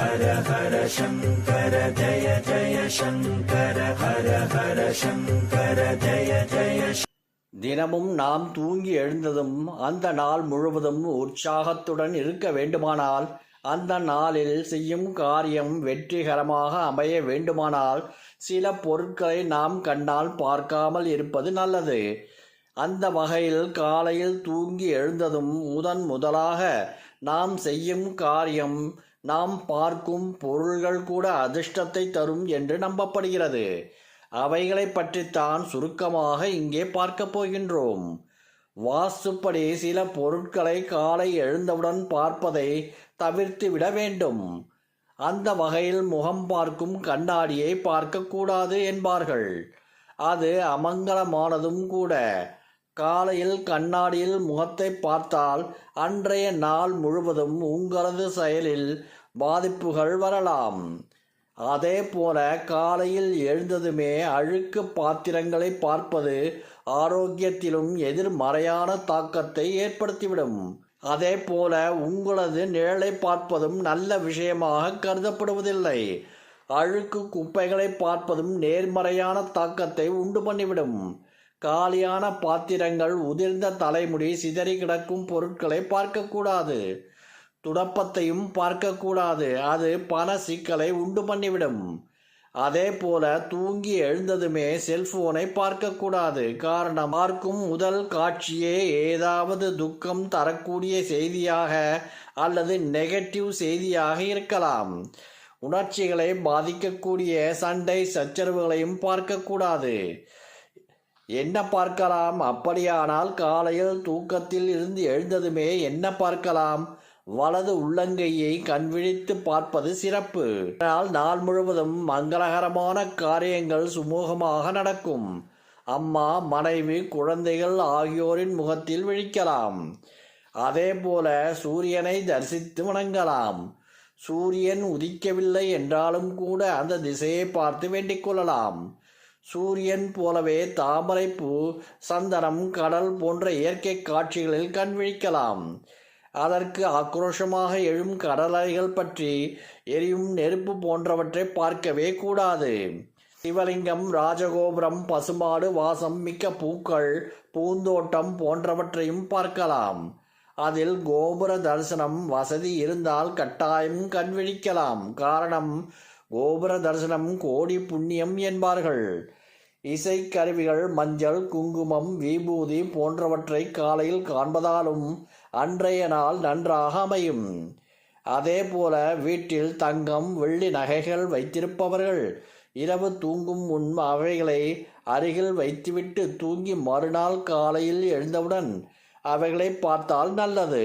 ஹர ஹர சங்கர ஜய ஜய சங்கர ஹர ஹர சங்கர ஜய ஜய தினமும் நாம் தூங்கி எழுந்ததும் அந்த நாள் முழுவதும் உற்சாகத்துடன் இருக்க வேண்டுமானால் அந்த நாளில் செய்யும் காரியம் வெற்றிகரமாக அமைய வேண்டுமானால் சில பொருட்களை நாம் கண்ணால் பார்க்காமல் இருப்பது நல்லது. அந்த வகையில் காலையில் தூங்கி எழுந்ததும் முதன் முதலாக நாம் செய்யும் காரியம் நாம் பார்க்கும் பொருள்கள் கூட அதிர்ஷ்டத்தை தரும் என்று நம்பப்படுகிறது. அவைகளை பற்றித்தான் சுருக்கமாக இங்கே பார்க்கப் போகின்றோம். வாஸ்துப்படி சில பொருட்களை காலை எழுந்தவுடன் பார்ப்பதை தவிர்த்து விட வேண்டும். அந்த வகையில் முகம் பார்க்கும் கண்ணாடியை பார்க்கக்கூடாது என்பார்கள். அது அமங்கலமானதும் கூட. காலையில் கண்ணாடியில் முகத்தை பார்த்தால் அன்றைய நாள் முழுவதும் உங்களது செயலில் பாதிப்புகள் வரலாம். அதே போல காலையில் எழுந்ததுமே அழுக்கு பாத்திரங்களை பார்ப்பது ஆரோக்கியத்திலும் எதிர்மறையான தாக்கத்தை ஏற்படுத்திவிடும். அதே போல உங்களது நிழலை பார்ப்பதும் நல்ல விஷயமாக கருதப்படுவதில்லை. அழுக்கு குப்பைகளை பார்ப்பதும் நேர்மறையான தாக்கத்தை உண்டு பண்ணிவிடும். காலியான பாத்திரங்கள் உதிர்ந்த தலைமுடி சிதறி கிடக்கும் பொருட்களை பார்க்கக்கூடாது. துடப்பத்தையும் பார்க்கக்கூடாது. அது பண சிக்கலை உண்டு பண்ணிவிடும். அதே போல தூங்கி எழுந்ததுமே செல்போனை பார்க்கக்கூடாது. காரணம் பார்க்கும் முதல் காட்சியே ஏதாவது துக்கம் தரக்கூடிய செய்தியாக அல்லது நெகட்டிவ் செய்தியாக இருக்கலாம். உணர்ச்சிகளை பாதிக்கக்கூடிய சண்டை சச்சரவுகளையும் பார்க்கக்கூடாது. என்ன பார்க்கலாம்? அப்படியானால் காலையில் தூக்கத்தில் இருந்து எழுந்ததுமே என்ன பார்க்கலாம்? வலது உள்ளங்கையை கண்விழித்து பார்ப்பது சிறப்பு. ஆனால் நாள் முழுவதும் மங்களகரமான காரியங்கள் சுமூகமாக நடக்கும். அம்மா மனைவி குழந்தைகள் ஆகியோரின் முகத்தில் விழிக்கலாம். அதே போல சூரியனை தரிசித்து வணங்கலாம். சூரியன் உதிக்கவில்லை என்றாலும் கூட அந்த திசையை பார்த்து வேண்டிக் கொள்ளலாம். சூரியன் போலவே தாமரைப்பூ சந்தனம் கடல் போன்ற இயற்கை காட்சிகளில் கண்விழிக்கலாம். அதற்கு ஆக்ரோஷமாக எழும் கடலைகள் பற்றி எரியும் நெருப்பு போன்றவற்றை பார்க்கவே கூடாது. சிவலிங்கம் ராஜகோபுரம் பசுமாடு வாசம் மிக்க பூக்கள் பூந்தோட்டம் போன்றவற்றையும் பார்க்கலாம். அதில் கோபுர தரிசனம் வசதி இருந்தால் கட்டாயம் கண்விழிக்கலாம். காரணம் கோபுர தரிசனம் கோடி புண்ணியம் என்பார்கள். இசைக்கருவிகள் மஞ்சள் குங்குமம் விபூதி போன்றவற்றை காலையில் காண்பதாலும் அன்றைய நாள் நன்றாக அமையும். அதே போல வீட்டில் தங்கம் வெள்ளி நகைகள் வைத்திருப்பவர்கள் இரவு தூங்கும் முன் அவைகளை அருகில் வைத்துவிட்டு தூங்கி மறுநாள் காலையில் எழுந்தவுடன் அவைகளை பார்த்தால் நல்லது.